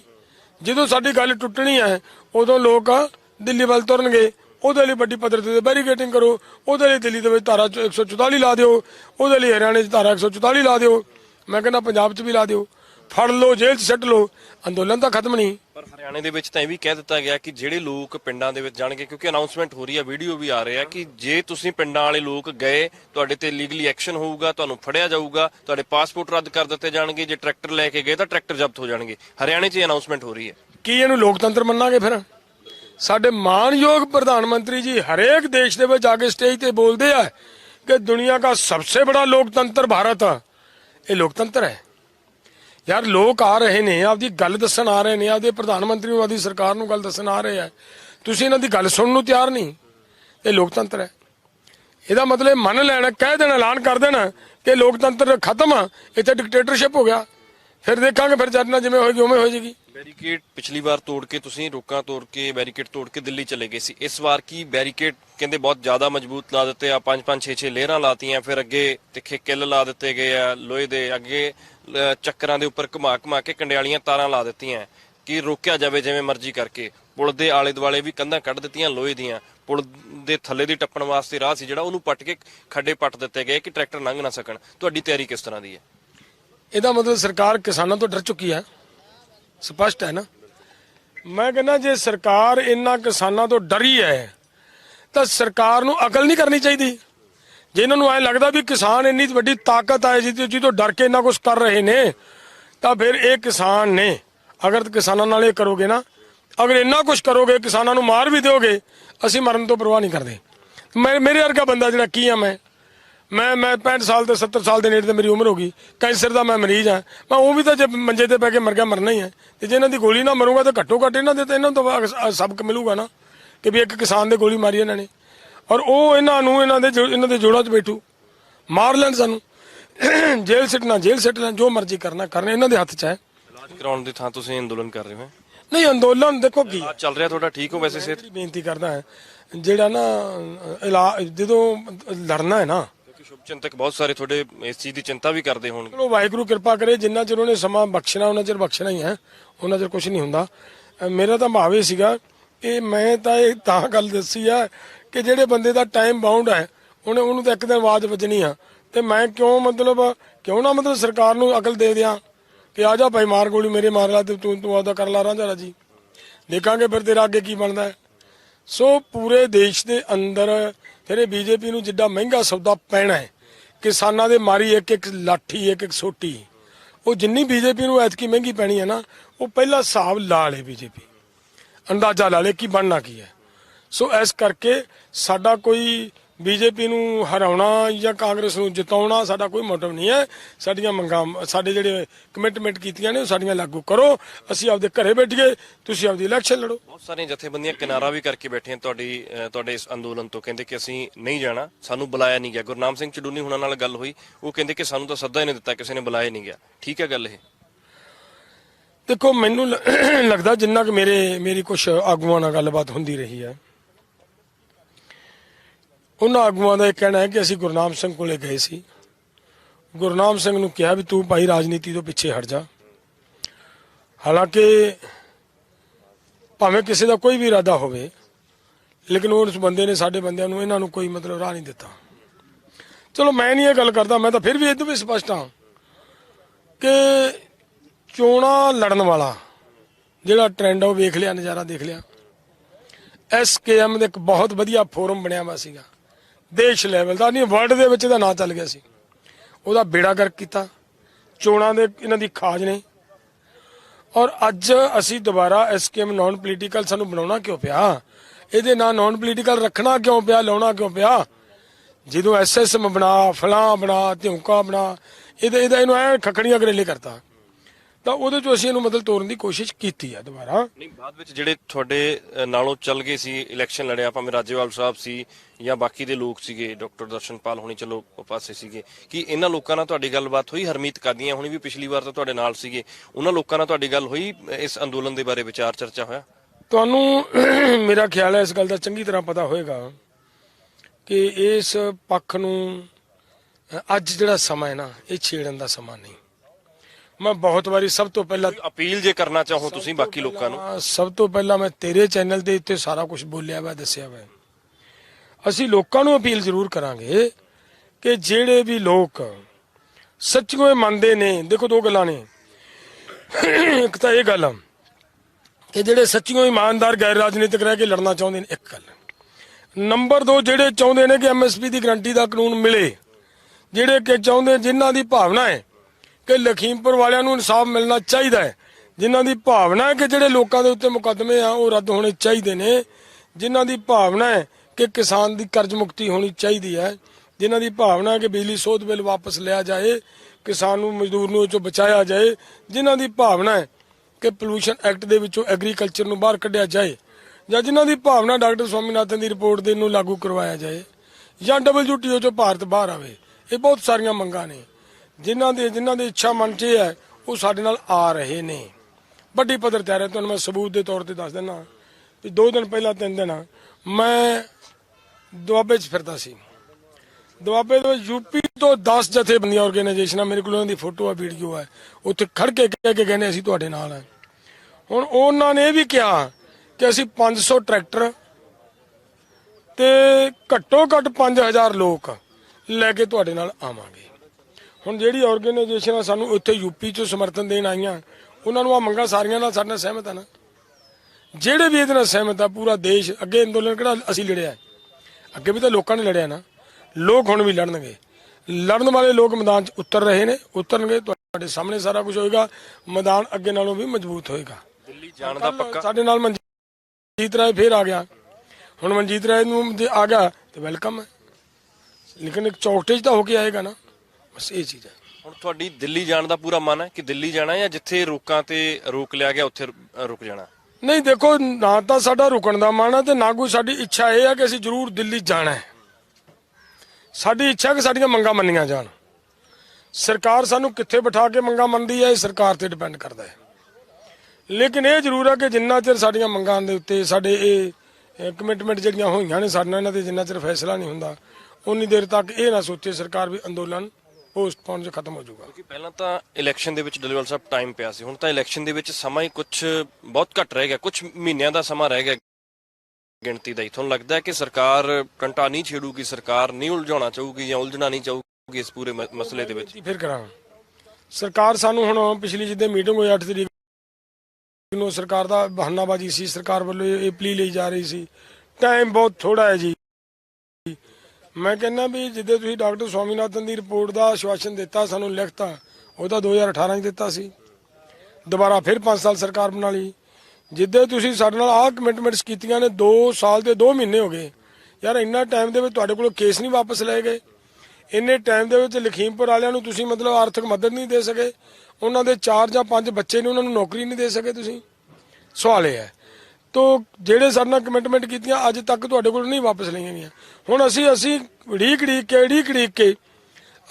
ਜਦੋਂ ਸਾਡੀ ਗੱਲ ਟੁੱਟਣੀ ਹੈ, ਉਦੋਂ ਲੋਕ ਦਿੱਲੀ ਵੱਲ ਤੁਰਨਗੇ। ਉਹਦੇ ਲਈ ਵੱਡੀ ਪੱਧਰ ਤੇ ਬੈਰੀਕੇਟਿੰਗ ਕਰੋ ਉਹਦੇ ਲਈ ਦਿੱਲੀ ਦੇ ਵਿੱਚ ਧਾਰਾ 144 ਲਾ ਦਿਓ ਉਹਦੇ ਲਈ ਹਰਿਆਣੇ 'ਚ ਧਾਰਾ 144 ਲਾ ਦਿਓ। ਮੈਂ ਕਹਿੰਦਾ ਪੰਜਾਬ 'ਚ ਵੀ ਲਾ ਦਿਓ। ਫੜ ਲਓ ਜੇਲ੍ਹ 'ਚ ਸੱਟ ਲਓ। ਅੰਦੋਲਨ ਤਾਂ ਖਤਮ ਨਹੀਂ। ਪਰ ਹਰਿਆਣੇ ਦੇ ਵਿੱਚ ਤਾਂ ਇਹ ਵੀ ਕਹਿ ਦਿੱਤਾ ਗਿਆ ਕਿ ਜਿਹੜੇ ਲੋਕ ਪਿੰਡਾਂ ਦੇ ਵਿੱਚ ਜਾਣਗੇ ਕਿਉਂਕਿ ਅਨਾਉਂਸਮੈਂਟ ਹੋ ਰਹੀ ਹੈ ਵੀਡੀਓ ਵੀ ਆ ਰਿਹਾ ਕਿ ਜੇ ਤੁਸੀਂ ਪਿੰਡਾਂ ਵਾਲੇ ਲੋਕ ਗਏ ਤੁਹਾਡੇ ਤੇ ਲੀਗਲੀ ਐਕਸ਼ਨ ਹੋਊਗਾ ਤੁਹਾਨੂੰ ਫੜਿਆ ਜਾਊਗਾ ਤੁਹਾਡੇ ਪਾਸਪੋਰਟ ਰੱਦ ਕਰ ਦਿੱਤੇ ਜਾਣਗੇ ਜੇ ਟਰੈਕਟਰ ਲੈ ਕੇ ਗਏ ਤਾਂ ਟਰੈਕਟਰ ਜ਼ਬਤ ਹੋ ਜਾਣਗੇ। ਹਰਿਆਣੇ 'ਚ ਇਹ ਅਨਾਉਂਸਮੈਂਟ ਹੋ ਰਹੀ ਹੈ। ਕੀ ਇਹਨੂੰ ਲੋਕਤੰਤਰ ਮੰਨਾਂਗੇ ਫਿਰ? ਸਾਡੇ ਮਾਨਯੋਗ ਪ੍ਰਧਾਨ ਮੰਤਰੀ ਜੀ ਹਰੇਕ ਦੇਸ਼ ਦੇ ਵਿੱਚ ਆ ਕੇ ਸਟੇਜ ਤੇ ਬੋਲਦੇ ਆ ਕਿ ਦੁਨੀਆ ਦਾ ਸਭਸੇ ਬੜਾ ਲੋਕਤੰਤਰ ਭਾਰਤ ਆ। ਇਹ ਲੋਕਤੰਤਰ ਹੈ। ਯਾਰ ਲੋਕ ਆ ਰਹੇ ਨੇ, ਆਪਦੀ ਗੱਲ ਦੱਸਣ ਆ ਰਹੇ ਨੇ, ਆਪਦੇ ਪ੍ਰਧਾਨ ਮੰਤਰੀ ਨੂੰ, ਆਪਦੀ ਸਰਕਾਰ ਨੂੰ ਗੱਲ ਦੱਸਣ ਆ ਰਹੇ ਆ। ਤੁਸੀਂ ਇਹਨਾਂ ਦੀ ਗੱਲ ਸੁਣਨ ਨੂੰ ਤਿਆਰ ਨਹੀਂ। ਇਹ ਲੋਕਤੰਤਰ ਹੈ। ਇਹਦਾ ਮਤਲਬ ਮੰਨ ਲੈਣਾ, ਕਹਿ ਦੇਣਾ, ਐਲਾਨ ਕਰ ਦੇਣਾ ਕਿ ਲੋਕਤੰਤਰ ਖਤਮ ਆ। ਇੱਥੇ ਡਿਕਟੇਟਰਸ਼ਿਪ ਹੋ ਗਿਆ। ਫਿਰ ਦੇਖਾਂਗੇ ਫਿਰ ਜਦ ਨਾਲ ਜਿਵੇਂ ਹੋਏਗੀ ਉਵੇਂ ਹੋ ਜਾਏਗੀ। ਬੈਰੀਕੇਡ ਪਿਛਲੀ ਵਾਰ ਤੋੜ ਕੇ ਤੁਸੀਂ ਰੋਕਾਂ ਤੋੜ ਕੇ ਬੈਰੀਕੇਡ ਤੋੜ ਕੇ ਦਿੱਲੀ ਚਲੇ ਗਏ ਸੀ। ਇਸ ਵਾਰ ਕੀ ਬੈਰੀਕੇਡ ਕਹਿੰਦੇ ਬਹੁਤ ਜ਼ਿਆਦਾ ਮਜ਼ਬੂਤ ਲਾ ਦਿੱਤੇ ਆ 5 5 6 6 ਲੇਅਰਾਂ ਲਾਤੀਆਂ, ਫਿਰ ਅੱਗੇ ਤਿੱਖੇ ਕਿੱਲ ਲਾ ਦਿੱਤੇ ਗਏ ਆ, ਲੋਹੇ ਦੇ ਅੱਗੇ ਚੱਕਰਾਂ ਦੇ ਉੱਪਰ ਘੁਮਾ ਘੁਮਾ ਕੇ ਕੰਡਿਆਲੀਆਂ ਤਾਰਾਂ ਲਾ ਦਿੱਤੀਆਂ। ਕਿ ਰੋਕਿਆ ਜਾਵੇ ਜਿਵੇਂ ਮਰਜ਼ੀ ਕਰਕੇ। ਪੁਲ ਦੇ ਆਲੇ ਦੁਆਲੇ ਵੀ ਕੰਧਾਂ ਕੱਢ ਦਿੱਤੀਆਂ ਲੋਹੇ ਦੀਆਂ। ਪੁਲ ਦੇ ਥੱਲੇ ਦੀ ਟੱਪਣ ਵਾਸਤੇ ਰਾਹ ਸੀ ਜਿਹੜਾ, ਉਹਨੂੰ ਪੱਟ ਕੇ ਖੱਡੇ ਪੱਟ ਦਿੱਤੇ ਗਏ ਕਿ ਟਰੈਕਟਰ ਲੰਘ ਨਾ ਸਕਣ। ਤੁਹਾਡੀ ਤਿਆਰੀ ਕਿਸ ਤਰ੍ਹਾਂ ਦੀ ਹੈ? ਇਹਦਾ ਮਤਲਬ ਸਰਕਾਰ ਕਿਸਾਨਾਂ ਤੋਂ ਡਰ ਚੁੱਕੀ ਹੈ। ਸਪਸ਼ਟ ਹੈ ਨਾ। ਮੈਂ ਕਹਿੰਦਾ ਜੇ ਸਰਕਾਰ ਇੰਨਾ ਕਿਸਾਨਾਂ ਤੋਂ ਡਰੀ ਹੈ, ਤਾਂ ਸਰਕਾਰ ਨੂੰ ਅਕਲ ਨਹੀਂ ਕਰਨੀ ਚਾਹੀਦੀ। ਜੇ ਇਹਨਾਂ ਨੂੰ ਐ ਲੱਗਦਾ ਵੀ ਕਿਸਾਨ ਇੰਨੀ ਵੱਡੀ ਤਾਕਤ ਹੈ ਜਿਹਦੇ ਤੋਂ ਡਰ ਕੇ ਇੰਨਾ ਕੁਝ ਕਰ ਰਹੇ ਨੇ, ਤਾਂ ਫਿਰ ਇਹ ਕਿਸਾਨ ਨੇ, ਅਗਰ ਕਿਸਾਨਾਂ ਨਾਲ ਇਹ ਕਰੋਗੇ ਨਾ, ਅਗਰ ਇੰਨਾ ਕੁਝ ਕਰੋਗੇ, ਕਿਸਾਨਾਂ ਨੂੰ ਮਾਰ ਵੀ ਦਿਓਗੇ, ਅਸੀਂ ਮਰਨ ਤੋਂ ਪਰਵਾਹ ਨਹੀਂ ਕਰਦੇ। ਮੈਂ, ਮੇਰੇ ਵਰਗਾ ਬੰਦਾ ਜਿਹੜਾ ਕੀ ਆ ਮੈਂ? ਮੈਂ ਮੈਂ 65 ਸਾਲ ਤੇ 70 ਸਾਲ ਦੇ ਨੇੜੇ ਤੇ ਮੇਰੀ ਉਮਰ ਹੋ ਗਈ। ਕੈਂਸਰ ਦਾ ਮੈਂ ਮਰੀਜ਼ ਆ ਮੈਂ ਉਹ ਵੀ ਤਾਂ ਜੇ ਮੰਜੇ ਤੇ ਪੈ ਕੇ ਮਰ ਗਿਆ ਮਰਨਾ ਹੀ ਹੈ। ਤੇ ਜੇ ਇਹਨਾਂ ਦੀ ਗੋਲੀ ਨਾ ਮਰੂੰਗਾ ਤਾਂ ਘੱਟੋ ਘੱਟ ਇਹਨਾਂ ਦੇ ਤਾਂ ਇਹਨਾਂ ਤੋਂ ਸਬਕ ਮਿਲੂਗਾ ਨਾ ਕਿ ਵੀ ਇੱਕ ਕਿਸਾਨ ਦੇ ਗੋਲੀ ਮਾਰੀ ਇਹਨਾਂ ਨੇ। ਔਰ ਉਹ ਇਹਨਾਂ ਨੂੰ ਇਹਨਾਂ ਦੇ ਇਹਨਾਂ ਦੇ ਜੋੜਾਂ 'ਚ ਬੈਠੂ। ਮਾਰ ਲੈਣ ਸਾਨੂੰ। ਜੇਲ੍ਹ ਸਿੱਟਣਾ ਜੇਲ੍ਹ ਸਿੱਟ ਲੈਣ ਜੋ ਮਰਜ਼ੀ ਕਰਨਾ ਕਰਨ ਇਹਨਾਂ ਦੇ ਹੱਥ 'ਚ ਹੈ। ਇਲਾਜ ਕਰਾਉਣ ਦੀ ਥਾਂ ਤੁਸੀਂ ਅੰਦੋਲਨ ਕਰ ਰਹੇ ਹੋ ਨਹੀਂ ਅੰਦੋਲਨ ਦੇਖੋ ਕੀ। ਚੱਲ ਰਿਹਾ ਤੁਹਾਡਾ ਠੀਕ ਹੋ ਵੈਸੇ ਸਿਹਤ? ਬੇਨਤੀ ਕਰਦਾ ਹੈ। ਜਿਹੜਾ ਨਾ ਇਲਾਜ ਜਦੋਂ ਲੜਨਾ ਹੈ ਨਾ ਸ਼ੁਭ ਚਿੰਤਕ, ਬਹੁਤ ਸਾਰੇ ਤੁਹਾਡੇ ਇਸ ਚੀਜ਼ ਦੀ ਚਿੰਤਾ ਵੀ ਕਰਦੇ ਹੋਣਗੇ। ਚਲੋ, ਵਾਹਿਗੁਰੂ ਕਿਰਪਾ ਕਰੇ, ਜਿੰਨਾ ਚਿਰ ਉਹਨੇ ਸਮਾਂ ਬਖਸ਼ਣਾ, ਉਹਨਾਂ ਚਿਰ ਬਖਸ਼ਣਾ ਹੀ ਹੈ, ਉਹਨਾਂ ਚਿਰ ਕੁਝ ਨਹੀਂ ਹੁੰਦਾ। ਮੇਰਾ ਤਾਂ ਭਾਵ ਇਹ ਸੀਗਾ ਕਿ ਮੈਂ ਤਾਂ ਇਹ ਤਾਂ ਗੱਲ ਦੱਸੀ ਆ ਕਿ ਜਿਹੜੇ ਬੰਦੇ ਦਾ ਟਾਈਮ ਬਾਉਂਡ ਹੈ, ਉਹਨੇ ਉਹਨੂੰ ਤਾਂ ਇੱਕ ਦਿਨ ਆਵਾਜ਼ ਵੱਜਣੀ ਆ। ਤੇ ਮੈਂ ਕਿਉਂ ਮਤਲਬ, ਕਿਉਂ ਨਾ ਮਤਲਬ ਸਰਕਾਰ ਨੂੰ ਅਕਲ ਦੇ ਦਿਆਂ ਕਿ ਆ ਜਾ ਭਾਈ, ਮਾਰ ਗੋਲੀ ਮੇਰੇ ਮਾਰ ਲਾ, ਤੇ ਤੂੰ ਤੂੰ ਆਦਾ ਕਰ ਲਾ ਰਾਂਝਾ ਰਾਜੀ ਦੇਖਾਂਗੇ ਫਿਰ ਤੇਰਾ ਅੱਗੇ ਕੀ ਬਣਦਾ ਹੈ। ਸੋ ਪੂਰੇ ਦੇਸ਼ ਦੇ ਅੰਦਰ ਫਿਰ ਇਹ ਬੀਜੇਪੀ ਨੂੰ ਜਿੱਡਾ ਮਹਿੰਗਾ ਸੌਦਾ ਪੈਣਾ ਹੈ, ਕਿਸਾਨਾਂ ਦੇ ਮਾਰੀ ਇੱਕ ਇੱਕ ਲਾਠੀ, ਇੱਕ ਇੱਕ ਸੋਟੀ, ਉਹ ਜਿੰਨੀ ਬੀਜੇਪੀ ਨੂੰ ਐਤਕੀ ਮਹਿੰਗੀ ਪੈਣੀ ਹੈ ਨਾ, ਉਹ ਪਹਿਲਾ ਹਿਸਾਬ ਲਾ ਲੇ ਬੀਜੇਪੀ। ਅੰਦਾਜ਼ਾ ਲਾ ਲੇ ਕੀ ਬਣਨਾ ਕੀ ਹੈ। ਸੋ ਇਸ ਕਰਕੇ ਸਾਡਾ ਕੋਈ ਬੀਜੇਪੀ ਨੂੰ ਹਰਾਉਣਾ ਜਾਂ ਕਾਂਗਰਸ ਨੂੰ ਜਿਤਾਉਣਾ ਸਾਡਾ ਕੋਈ ਮੋਟਿਵ ਨਹੀਂ ਹੈ। ਸਾਡੀਆਂ ਮੰਗਾਂ ਸਾਡੇ ਜਿਹੜੇ ਕਮਿਟਮੈਂਟ ਕੀਤੀਆਂ ਨੇ ਉਹ ਸਾਡੀਆਂ ਲਾਗੂ ਕਰੋ। ਅਸੀਂ ਆਪਦੇ ਘਰੇ ਬੈਠੀਏ ਤੁਸੀਂ ਆਪਦੀ ਇਲੈਕਸ਼ਨ ਲੜੋ। ਬਹੁਤ ਸਾਰੀਆਂ ਜਥੇਬੰਦੀਆਂ ਕਿਨਾਰਾ ਵੀ ਕਰਕੇ ਬੈਠੀਆਂ ਤੁਹਾਡੀ ਤੁਹਾਡੇ ਇਸ ਅੰਦੋਲਨ ਤੋਂ। ਕਹਿੰਦੇ ਕਿ ਅਸੀਂ ਨਹੀਂ ਜਾਣਾ ਸਾਨੂੰ ਬੁਲਾਇਆ ਨਹੀਂ ਗਿਆ। ਗੁਰਨਾਮ ਸਿੰਘ ਚਡੂਨੀ ਹੁਣਾਂ ਨਾਲ ਗੱਲ ਹੋਈ। ਉਹ ਕਹਿੰਦੇ ਕਿ ਸਾਨੂੰ ਤਾਂ ਸੱਦਾ ਹੀ ਨਹੀਂ ਦਿੱਤਾ ਕਿਸੇ ਨੇ ਬੁਲਾਇਆ ਨਹੀਂ ਗਿਆ। ਠੀਕ ਹੈ ਗੱਲ ਇਹ? ਦੇਖੋ ਮੈਨੂੰ ਲੱਗਦਾ ਜਿੰਨਾ ਕਿ ਮੇਰੇ ਮੇਰੀ ਕੁਝ ਆਗੂਆਂ ਨਾਲ ਗੱਲਬਾਤ ਹੁੰਦੀ ਰਹੀ ਹੈ ਉਹਨਾਂ ਆਗੂਆਂ ਦਾ ਇਹ ਕਹਿਣਾ ਹੈ ਕਿ ਅਸੀਂ ਗੁਰਨਾਮ ਸਿੰਘ ਕੋਲੇ ਗਏ ਸੀ। ਗੁਰਨਾਮ ਸਿੰਘ ਨੂੰ ਕਿਹਾ ਵੀ ਤੂੰ ਭਾਈ ਰਾਜਨੀਤੀ ਤੋਂ ਪਿੱਛੇ ਹਟ ਜਾ। ਹਾਲਾਂਕਿ ਭਾਵੇਂ ਕਿਸੇ ਦਾ ਕੋਈ ਵੀ ਇਰਾਦਾ ਹੋਵੇ, ਲੇਕਿਨ ਉਸ ਬੰਦੇ ਨੇ ਸਾਡੇ ਬੰਦਿਆਂ ਨੂੰ ਇਹਨਾਂ ਨੂੰ ਕੋਈ ਮਤਲਬ ਰਾਹ ਨਹੀਂ ਦਿੱਤਾ। ਚਲੋ ਮੈਂ ਨਹੀਂ ਇਹ ਗੱਲ ਕਰਦਾ, ਮੈਂ ਤਾਂ ਫਿਰ ਵੀ ਇਹ ਤੋਂ ਵੀ ਸਪਸ਼ਟ ਹਾਂ ਕਿ ਚੋਣਾਂ ਲੜਨ ਵਾਲਾ ਜਿਹੜਾ ਟ੍ਰੈਂਡ ਆ ਉਹ ਵੇਖ ਲਿਆ, ਨਜ਼ਾਰਾ ਦੇਖ ਲਿਆ। ਐਸਕੇਐਮ ਦੇ ਇੱਕ ਬਹੁਤ ਵਧੀਆ ਫੋਰਮ ਬਣਿਆ ਵਾ ਸੀਗਾ। ਦੇਸ਼ ਲੈਵਲ ਦਾ, ਨਹੀਂ ਵਰਲਡ ਦੇ ਵਿੱਚ ਇਹਦਾ ਨਾਂ ਚੱਲ ਗਿਆ ਸੀ। ਉਹਦਾ ਬੇੜਾ ਗਰਕ ਕੀਤਾ। ਚੋਣਾਂ ਦੇ ਇਹਨਾਂ ਦੀ ਖਾਜ ਨੇ। ਔਰ ਅੱਜ ਅਸੀਂ ਦੁਬਾਰਾ ਐਸਕੇਐਮ ਨਾਨ ਪੋਲੀਟੀਕਲ ਸਾਨੂੰ ਬਣਾਉਣਾ ਕਿਉਂ ਪਿਆ? ਇਹਦੇ ਨਾਂ ਨਾਨ ਪੋਲੀਟੀਕਲ ਰੱਖਣਾ ਕਿਉਂ ਪਿਆ, ਲਾਉਣਾ ਕਿਉਂ ਪਿਆ? ਜਦੋਂ ਐਸਐਸਐਮ ਬਣਾ, ਫਲਾਂ ਬਣਾ, ਧਿਉਂਕਾ ਬਣਾ, ਇਹਦੇ ਇਹਦਾ ਇਹਨੂੰ ਐ ਖਖੜੀਆਂ ਗਰੇਲੇ ਕਰਤਾ। ਤਾਂ ਉਹਦੇ ਚੋਂ ਅਸੀਂ ਇਹਨੂੰ ਮਤਲਬ ਤੋੜਨ ਦੀ ਕੋਸ਼ਿਸ਼ ਕੀਤੀ ਹੈ ਦੁਬਾਰਾ। ਨਹੀਂ ਬਾਅਦ ਵਿੱਚ ਜਿਹੜੇ ਤੁਹਾਡੇ ਨਾਲੋਂ ਚੱਲ ਗਏ ਸੀ ਇਲੈਕਸ਼ਨ ਲੜਿਆ ਭਾਵੇਂ ਰਾਜੇਵਾਲ ਸਾਹਿਬ ਸੀ ਜਾਂ ਬਾਕੀ ਦੇ ਲੋਕ ਸੀਗੇ ਡਾਕਟਰ ਦਰਸ਼ਨਪਾਲ ਹੁਣੀ ਚਲੋ ਪਾਸੇ ਸੀਗੇ। ਕਿ ਇਹਨਾਂ ਲੋਕਾਂ ਨਾਲ ਤੁਹਾਡੀ ਗੱਲਬਾਤ ਹੋਈ? ਹਰਮੀਤ ਕਾਦੀਆਂ ਹੁਣੀ ਵੀ ਪਿਛਲੀ ਵਾਰ ਤਾਂ ਤੁਹਾਡੇ ਨਾਲ ਸੀਗੇ। ਉਹਨਾਂ ਲੋਕਾਂ ਨਾਲ ਤੁਹਾਡੀ ਗੱਲ ਹੋਈ ਇਸ ਅੰਦੋਲਨ ਦੇ ਬਾਰੇ ਵਿਚਾਰ ਚਰਚਾ ਹੋਇਆ? ਤੁਹਾਨੂੰ ਮੇਰਾ ਖਿਆਲ ਹੈ ਇਸ ਗੱਲ ਦਾ ਚੰਗੀ ਤਰ੍ਹਾਂ ਪਤਾ ਹੋਏਗਾ ਕਿ ਇਸ ਪੱਖ ਨੂੰ ਅੱਜ ਜਿਹੜਾ ਸਮਾਂ ਹੈ ਨਾ ਇਹ ਛੇੜਨ ਦਾ ਸਮਾਂ ਨਹੀਂ। ਮੈਂ ਬਹੁਤ ਵਾਰੀ ਸਭ ਤੋਂ ਪਹਿਲਾਂ ਅਪੀਲ ਜੇ ਕਰਨਾ ਚਾਹੋ ਤੁਸੀਂ ਬਾਕੀ ਲੋਕਾਂ ਨੂੰ? ਸਭ ਤੋਂ ਪਹਿਲਾਂ ਮੈਂ ਤੇਰੇ ਚੈਨਲ ਦੇ ਉੱਤੇ ਸਾਰਾ ਕੁਝ ਬੋਲਿਆ ਵਾ ਦੱਸਿਆ ਵਾ। ਅਸੀਂ ਲੋਕਾਂ ਨੂੰ ਅਪੀਲ ਜ਼ਰੂਰ ਕਰਾਂਗੇ ਕਿ ਜਿਹੜੇ ਵੀ ਲੋਕ ਸੱਚੀਓ ਇਹ ਮੰਨਦੇ ਨੇ ਦੇਖੋ ਦੋ ਗੱਲਾਂ ਨੇ। ਇੱਕ ਤਾਂ ਇਹ ਗੱਲ ਆ ਕਿ ਜਿਹੜੇ ਸੱਚੀਓ ਇਮਾਨਦਾਰ ਗੈਰ ਰਾਜਨੀਤਿਕ ਰਹਿ ਕੇ ਲੜਨਾ ਚਾਹੁੰਦੇ ਨੇ ਇੱਕ ਗੱਲ। ਨੰਬਰ 2 ਜਿਹੜੇ ਚਾਹੁੰਦੇ ਨੇ ਕਿ ਐਮਐਸਪੀ ਦੀ ਗਰੰਟੀ ਦਾ ਕਾਨੂੰਨ ਮਿਲੇ ਜਿਹੜੇ ਕਿ ਚਾਹੁੰਦੇ ਜਿਨ੍ਹਾਂ ਦੀ ਭਾਵਨਾ ਹੈ ਕਿ ਲਖੀਮਪੁਰ ਵਾਲਿਆਂ ਨੂੰ ਇਨਸਾਫ ਮਿਲਣਾ ਚਾਹੀਦਾ ਹੈ। ਜਿਨ੍ਹਾਂ ਦੀ ਭਾਵਨਾ ਹੈ ਕਿ ਜਿਹੜੇ ਲੋਕਾਂ ਦੇ ਉੱਤੇ ਮੁਕੱਦਮੇ ਆ, ਉਹ ਰੱਦ ਹੋਣੇ ਚਾਹੀਦੇ ਨੇ। ਜਿਨ੍ਹਾਂ ਦੀ ਭਾਵਨਾ ਹੈ ਕਿ ਕਿਸਾਨ ਦੀ ਕਰਜ਼ ਮੁਕਤੀ ਹੋਣੀ ਚਾਹੀਦੀ ਹੈ। ਜਿਨ੍ਹਾਂ ਦੀ ਭਾਵਨਾ ਹੈ ਕਿ ਬਿਜਲੀ ਸੋਧ ਬਿੱਲ ਵਾਪਸ ਲਿਆ ਜਾਏ, ਕਿਸਾਨ ਨੂੰ, ਮਜ਼ਦੂਰ ਨੂੰ ਇਹ ਚੋਂ ਬਚਾਇਆ ਜਾਏ। ਜਿਨ੍ਹਾਂ ਦੀ ਭਾਵਨਾ ਹੈ ਕਿ ਪੋਲੂਸ਼ਨ ਐਕਟ ਦੇ ਵਿੱਚੋਂ ਐਗਰੀਕਲਚਰ ਨੂੰ ਬਾਹਰ ਕੱਢਿਆ ਜਾਏ ਜਾਂ ਜਿਨ੍ਹਾਂ ਦੀ ਭਾਵਨਾ ਡਾਕਟਰ ਸਵਾਮੀਨਾਥਨ ਦੀ ਰਿਪੋਰਟ ਦੇ ਨੂੰ ਲਾਗੂ ਕਰਵਾਇਆ ਜਾਏ ਜਾਂ WTO ਚੋਂ ਭਾਰਤ ਬਾਹਰ ਆਵੇ। ਇਹ ਬਹੁਤ ਸਾਰੀਆਂ ਮੰਗਾਂ ਨੇ। ਜਿਨ੍ਹਾਂ ਦੇ ਜਿਨ੍ਹਾਂ ਦੀ ਇੱਛਾ ਮਨ 'ਚ ਹੈ, ਉਹ ਸਾਡੇ ਨਾਲ ਆ ਰਹੇ ਨੇ। ਵੱਡੀ ਪੱਧਰ ਤੇ ਆ ਰਹੇ ਤੁਹਾਨੂੰ ਮੈਂ ਸਬੂਤ ਦੇ ਤੌਰ ਤੇ ਦੱਸ ਦਿੰਦਾ ਵੀ ਦੋ ਦਿਨ ਪਹਿਲਾਂ, ਤਿੰਨ ਦਿਨ, ਮੈਂ ਦੁਆਬੇ 'ਚ ਫਿਰਦਾ ਸੀ। ਦੁਆਬੇ ਤੋਂ ਯੂਪੀ ਤੋਂ 10 ਜਥੇਬੰਦੀਆਂ ਆਰਗੇਨਾਈਜੇਸ਼ਨਾਂ ਮੇਰੇ ਕੋਲ ਉਹਨਾਂ ਦੀ ਫੋਟੋ ਆ ਵੀਡੀਓ ਹੈ ਉੱਥੇ ਖੜ ਕੇ ਕਹਿ ਕੇ ਕਹਿੰਦੇ, ਅਸੀਂ ਤੁਹਾਡੇ ਨਾਲ ਹੈ ਹੁਣ ਉਹਨਾਂ ਨੇ ਇਹ ਵੀ ਕਿਹਾ ਕਿ ਅਸੀਂ 500 ਟਰੈਕਟਰ ਤੇ ਘੱਟੋ ਘੱਟ 5000 ਲੋਕ ਲੈ ਕੇ ਤੁਹਾਡੇ ਨਾਲ ਆਵਾਂਗੇ। ਹੁਣ ਜਿਹੜੀ ਆਰਗੇਨਾਈਜੇਸ਼ਨ ਸਾਨੂੰ ਉੱਥੇ ਯੂਪੀ ਚੋਂ ਸਮਰਥਨ ਦੇਣ ਆਈਆਂ ਉਹਨਾਂ ਨੂੰ ਆ ਮੰਗਾ ਸਾਰੀਆਂ ਨਾਲ ਸਾਡੇ ਨਾਲ ਸਹਿਮਤ ਆ ਨਾ। ਜਿਹੜੇ ਵੀ ਇਹਦੇ ਨਾਲ ਸਹਿਮਤ ਆ ਪੂਰਾ ਦੇਸ਼ ਅੱਗੇ ਅੰਦੋਲਨ ਕਿਹੜਾ ਅਸੀਂ ਲੜਿਆ? ਅੱਗੇ ਵੀ ਤਾਂ ਲੋਕਾਂ ਨੇ ਲੜਿਆ ਨਾ। ਲੋਕ ਹੁਣ ਵੀ ਲੜਨਗੇ। ਲੜਨ ਵਾਲੇ ਲੋਕ ਮੈਦਾਨ 'ਚ ਉਤਰ ਰਹੇ ਨੇ ਉਤਰਨਗੇ ਤੁਹਾਡੇ ਸਾਹਮਣੇ ਸਾਰਾ ਕੁਝ ਹੋਏਗਾ ਮੈਦਾਨ ਅੱਗੇ ਨਾਲੋਂ ਵੀ ਮਜ਼ਬੂਤ ਹੋਏਗਾ। ਦਿੱਲੀ ਜਾਣ ਦਾ ਪੱਕਾ ਸਾਡੇ ਨਾਲ ਮਨਜੀਤ ਰਾਏ ਫੇਰ ਆ ਗਿਆ। ਹੁਣ ਮਨਜੀਤ ਰਾਏ ਨੂੰ ਆ ਗਿਆ ਤੇ ਵੈਲਕਮ ਹੈ। ਲੇਕਿਨ ਇੱਕ ਚੌਕਟੇਜ ਤਾਂ ਹੋ ਕੇ ਆਏਗਾ ਨਾ। ਬਸ ਇਹ ਚੀਜ਼ ਹੈ। ਹੁਣ ਤੁਹਾਡੀ ਦਿੱਲੀ ਜਾਣ ਦਾ ਪੂਰਾ ਮਨ ਹੈ ਕਿ ਦਿੱਲੀ ਜਾਣਾ ਜਾਂ ਜਿੱਥੇ ਰੋਕਾਂ ਤੇ ਰੋਕ ਲਿਆ ਗਿਆ ਉੱਥੇ ਰੁਕ ਜਾਣਾ? ਨਹੀਂ ਦੇਖੋ ਨਾ ਤਾਂ ਸਾਡਾ ਰੁਕਣ ਦਾ ਮਨ ਹੈ ਤੇ ਨਾ ਕੋਈ ਸਾਡੀ ਇੱਛਾ ਇਹ ਹੈ ਕਿ ਅਸੀਂ ਜ਼ਰੂਰ ਦਿੱਲੀ ਜਾਣਾ ਹੈ। ਸਾਡੀ ਇੱਛਾ ਕਿ ਸਾਡੀਆਂ ਮੰਗਾਂ ਮੰਨੀਆਂ ਜਾਣ। ਸਰਕਾਰ ਸਾਨੂੰ ਕਿੱਥੇ ਬਿਠਾ ਕੇ ਮੰਗਾਂ ਮੰਨਦੀ ਹੈ ਇਹ ਸਰਕਾਰ ਤੇ ਡਿਪੈਂਡ ਕਰਦਾ ਹੈ। ਲੇਕਿਨ ਇਹ ਜ਼ਰੂਰ ਹੈ ਕਿ ਜਿੰਨਾ ਚਿਰ ਸਾਡੀਆਂ ਮੰਗਾਂ ਦੇ ਉੱਤੇ ਸਾਡੇ ਇਹ ਕਮਿਟਮੈਂਟ ਜਿਹੜੀਆਂ ਹੋਈਆਂ ਨੇ ਸਾਡੇ ਨਾਲ ਇਹਨਾਂ ਤੇ ਜਿੰਨਾ ਚਿਰ ਫੈਸਲਾ ਨਹੀਂ ਹੁੰਦਾ ਉਨੀ ਦੇਰ ਤੱਕ ਇਹ ਨਾ ਸੋਚੇ ਸਰਕਾਰ ਵੀ ਅੰਦੋਲਨ ਪੋਸਟਪੋਨ 'ਚ ਖਤਮ ਹੋ ਜਾਊਗਾ। ਕਿਉਂਕਿ ਪਹਿਲਾਂ ਤਾਂ ਇਲੈਕਸ਼ਨ ਦੇ ਵਿੱਚ ਡਲੀਵਾਲ ਸਾਹਿਬ ਟਾਈਮ ਪਿਆ ਸੀ। ਹੁਣ ਤਾਂ ਇਲੈਕਸ਼ਨ ਦੇ ਵਿੱਚ ਸਮਾਂ ਹੀ ਕੁਝ ਬਹੁਤ ਘੱਟ ਰਹਿ ਗਿਆ। ਕੁਝ ਮਹੀਨਿਆਂ ਦਾ ਸਮਾਂ ਰਹਿ ਗਿਆ ਗਿਣਤੀ ਦਾ ਹੀ। ਤੁਹਾਨੂੰ ਲੱਗਦਾ ਹੈ ਕਿ ਸਰਕਾਰ ਕੰਟਾ ਨਹੀਂ ਛੇੜੂਗੀ ਸਰਕਾਰ ਨਹੀਂ ਉਲਝਾਉਣਾ ਚਾਹੂਗੀ ਜਾਂ ਉਲਝਣਾ ਨਹੀਂ ਚਾਹੂਗੀ ਇਸ ਪੂਰੇ ਮ- ਮਸਲੇ ਦੇ ਵਿੱਚ? ਫਿਰ ਕਰਾਂ। ਸਰਕਾਰ ਸਾਨੂੰ ਹੁਣ ਪਿਛਲੀ ਜਿੱਦੇ ਮੀਟਿੰਗ ਹੋਈ 8 ਤਰੀਕ ਨੂੰ ਸਰਕਾਰ ਦਾ ਬਹਾਨਾਬਾਜ਼ੀ ਸੀ। ਸਰਕਾਰ ਵੱਲੋਂ ਇਹ ਪਲੀ ਲਈ ਜਾ ਰਹੀ ਸੀ। ਟਾਈਮ ਬਹੁਤ ਥੋੜਾ ਹੈ ਜੀ। ਮੈਂ ਕਹਿੰਦਾ ਵੀ ਜਿੱਦੇ ਤੁਸੀਂ ਡਾਕਟਰ ਸਵਾਮੀਨਾਥਨ ਦੀ ਰਿਪੋਰਟ ਦਾ ਆਸ਼ਵਾਸਨ ਦਿੱਤਾ, ਸਾਨੂੰ ਲਿਖਤਾ ਉਹ ਤਾਂ 2018 ਚ ਦਿੱਤਾ ਸੀ। ਦੁਬਾਰਾ ਫਿਰ 5 ਸਾਲ ਸਰਕਾਰ ਬਣਾ ਲਈ। ਜਿੱਦੇ ਤੁਸੀਂ ਸਾਡੇ ਨਾਲ ਆਹ ਕਮਿਟਮੈਂਟਸ ਕੀਤੀਆਂ ਨੇ 2 ਸਾਲ ਤੇ 2 ਮਹੀਨੇ ਹੋ ਗਏ। ਯਾਰ ਇੰਨਾ ਟਾਈਮ ਦੇ ਵਿੱਚ ਤੁਹਾਡੇ ਕੋਲੋਂ ਕੇਸ ਨਹੀਂ ਵਾਪਸ ਲਏ ਗਏ। ਇੰਨੇ ਟਾਈਮ ਦੇ ਵਿੱਚ ਲਖੀਮਪੁਰ ਵਾਲਿਆਂ ਨੂੰ ਤੁਸੀਂ ਮਤਲਬ ਆਰਥਿਕ ਮਦਦ ਨਹੀਂ ਦੇ ਸਕੇ। ਉਹਨਾਂ ਦੇ 4 ਜਾਂ 5 ਬੱਚੇ ਨੇ, ਉਹਨਾਂ ਨੂੰ ਨੌਕਰੀ ਨਹੀਂ ਦੇ ਸਕੇ ਤੁਸੀਂ। ਸਵਾਲ ਇਹ ਹੈ। ਤੋ ਜਿਹੜੇ ਸਾਡੇ ਨਾਲ ਕਮਿਟਮੈਂਟ ਕੀਤੀਆਂ, ਅੱਜ ਤੱਕ ਤੁਹਾਡੇ ਕੋਲ ਨਹੀਂ ਵਾਪਸ ਲਈਆਂ ਗਈਆਂ। ਹੁਣ ਅਸੀਂ ਅਸੀਂ ਢੀਕ ਢੀਕ ਕੇ ਢੀਕ ਢੀਕ ਕੇ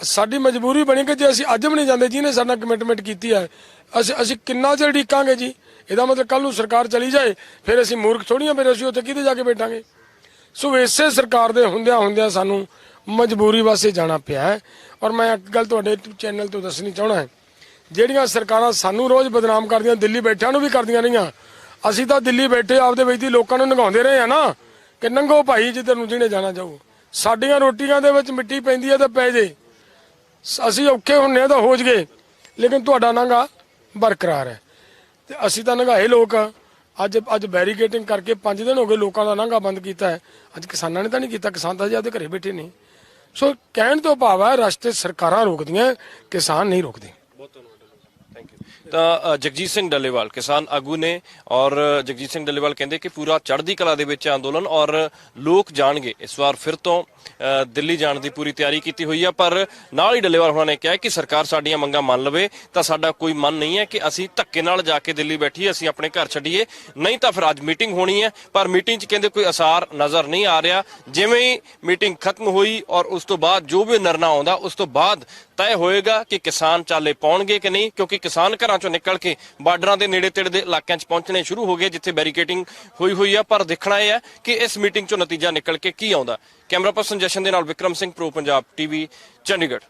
ਸਾਡੀ ਮਜਬੂਰੀ ਬਣੀ ਕਿ ਜੇ ਅਸੀਂ ਅੱਜ ਵੀ ਨਹੀਂ ਜਾਂਦੇ, ਜਿਹਨੇ ਸਾਡਾ ਕਮਿਟਮੈਂਟ ਕੀਤੀ ਹੈ, ਅਸੀਂ ਅਸੀਂ ਕਿੰਨਾ ਚਿਰ ਢੀਕਾਂਗੇ ਜੀ? ਇਹਦਾ ਮਤਲਬ ਕੱਲ ਨੂੰ ਸਰਕਾਰ ਚਲੀ ਜਾਏ, ਫਿਰ ਅਸੀਂ ਮੂਰਖ ਥੋੜੀਆਂ ਫਿਰ ਅਸੀਂ ਉੱਥੇ ਕਿਹਦੇ ਜਾ ਕੇ ਬੈਠਾਂਗੇ? ਸੋ ਇਸੇ ਸਰਕਾਰ ਦੇ ਹੁੰਦਿਆਂ ਹੁੰਦਿਆਂ ਸਾਨੂੰ ਮਜਬੂਰੀ ਵਾਸਤੇ ਜਾਣਾ ਪਿਆ ਹੈ। ਔਰ ਮੈਂ ਇੱਕ ਗੱਲ ਤੁਹਾਡੇ ਚੈਨਲ ਤੋਂ ਦੱਸਣੀ ਚਾਹਣਾ ਹੈ। ਜਿਹੜੀਆਂ ਸਰਕਾਰਾਂ ਸਾਨੂੰ ਰੋਜ਼ ਬਦਨਾਮ ਕਰਦੀਆਂ, ਦਿੱਲੀ ਬੈਠਿਆਂ ਨੂੰ ਵੀ ਕਰਦੀਆਂ ਰਹੀਆਂ ਅਸੀਂ ਤਾਂ ਦਿੱਲੀ ਬੈਠੇ ਆਪਦੇ ਵਿੱਚ ਦੀ ਲੋਕਾਂ ਨੂੰ ਨਗਾਉਂਦੇ ਰਹੇ ਆ ਨਾ, ਕਿ ਨੰਗੋ ਭਾਈ ਜਿੱਧਰ ਨੂੰ ਜਿਹਨੇ ਜਾਣਾ ਜਾਊ। ਸਾਡੀਆਂ ਰੋਟੀਆਂ ਦੇ ਵਿੱਚ ਮਿੱਟੀ ਪੈਂਦੀ ਹੈ ਤਾਂ ਪੈ ਜੇ। ਅਸੀਂ ਔਖੇ ਹੁੰਨੇ ਆ ਤਾਂ ਹੋ ਜਗੇ, ਲੇਕਿਨ ਤੁਹਾਡਾ ਨੰਗਾ ਬਰਕਰਾਰ ਹੈ। ਤੇ ਅਸੀਂ ਤਾਂ ਨੰਗਾਏ ਲੋਕ ਆ। ਅੱਜ ਅੱਜ ਬੈਰੀਕੇਟਿੰਗ ਕਰਕੇ 5 ਦਿਨ ਹੋ ਗਏ ਲੋਕਾਂ ਦਾ ਨੰਗਾ ਬੰਦ ਕੀਤਾ ਹੈ। ਅੱਜ ਕਿਸਾਨਾਂ ਨੇ ਤਾਂ ਨਹੀਂ ਕੀਤਾ, ਕਿਸਾਨ ਤਾਂ ਜੀ ਘਰੇ ਬੈਠੇ ਨੇ। ਸੋ ਕਹਿਣ ਤੋਂ ਭਾਵ ਹੈ, ਰਸਤੇ ਸਰਕਾਰਾਂ ਰੋਕਦੀਆਂ, ਕਿਸਾਨ ਨਹੀਂ ਰੋਕਦੇ। ਤਾਂ ਜਗਜੀਤ ਸਿੰਘ ਡੱਲੇਵਾਲ, ਕਿਸਾਨ ਆਗੂ ਨੇ ਔਰ ਜਗਜੀਤ ਸਿੰਘ ਡੱਲੇਵਾਲ ਕਹਿੰਦੇ ਕਿ ਪੂਰਾ ਚੜ੍ਹਦੀ ਕਲਾ ਦੇ ਵਿੱਚ ਅੰਦੋਲਨ ਔਰ ਲੋਕ ਜਾਣਗੇ। ਇਸ ਵਾਰ ਫਿਰ ਤੋਂ ਦਿੱਲੀ ਜਾਣ ਦੀ ਪੂਰੀ ਤਿਆਰੀ ਕੀਤੀ ਹੋਈ ਹੈ ਪਰ ਨਾਲ ਹੀ ਡੱਲੇਵਾਲ ਉਹਨਾਂ ਨੇ ਕਿਹਾ ਕਿ ਸਰਕਾਰ ਸਾਡੀਆਂ ਮੰਗਾਂ ਮੰਨ ਲਵੇ, ਤਾਂ ਸਾਡਾ ਕੋਈ ਮਨ ਨਹੀਂ ਹੈ ਕਿ ਅਸੀਂ ਧੱਕੇ ਨਾਲ ਜਾ ਕੇ ਦਿੱਲੀ ਬੈਠੀਏ, ਅਸੀਂ ਆਪਣੇ ਘਰ ਛੱਡੀਏ। ਨਹੀਂ ਤਾਂ ਫਿਰ ਅੱਜ ਮੀਟਿੰਗ ਹੋਣੀ ਹੈ, ਪਰ ਮੀਟਿੰਗ 'ਚ ਕਹਿੰਦੇ ਕੋਈ ਅਸਾਰ ਨਜ਼ਰ ਨਹੀਂ ਆ ਰਿਹਾ। ਜਿਵੇਂ ਹੀ ਮੀਟਿੰਗ ਖਤਮ ਹੋਈ ਔਰ ਉਸ ਤੋਂ ਬਾਅਦ ਜੋ ਵੀ ਨਿਰਣਾ ਆਉਂਦਾ, ਉਸ ਤੋਂ ਬਾਅਦ ਤੈਅ ਹੋਏਗਾ ਕਿ ਕਿਸਾਨ ਚਾਲੇ ਪਾਉਣਗੇ ਕਿ ਨਹੀਂ, ਕਿਉਂਕਿ ਕਿਸਾਨ ਘਰਾਂ ਚੋਂ ਨਿਕਲ ਕੇ ਬਾਰਡਰਾਂ ਦੇ ਨੇੜੇ ਤੇੜੇ ਦੇ ਇਲਾਕਿਆਂ 'ਚ ਪਹੁੰਚਣੇ ਸ਼ੁਰੂ ਹੋ ਗਏ, ਜਿੱਥੇ ਬੈਰੀਕੇਟਿੰਗ ਹੋਈ ਹੋਈ ਹੈ ਪਰ ਦੇਖਣਾ ਇਹ ਹੈ ਕਿ ਇਸ ਮੀਟਿੰਗ 'ਚੋਂ ਨਤੀਜਾ ਨਿਕਲ ਕੇ ਕੀ ਆਉਂਦਾ। ਕੈਮਰਾ ਪਰਸਨ ਜਸ਼ਨ ਦੇ ਨਾਲ ਵਿਕਰਮ ਸਿੰਘ ਪ੍ਰੋ ਪੰਜਾਬ ਟੀਵੀ ਚੰਡੀਗੜ੍ਹ।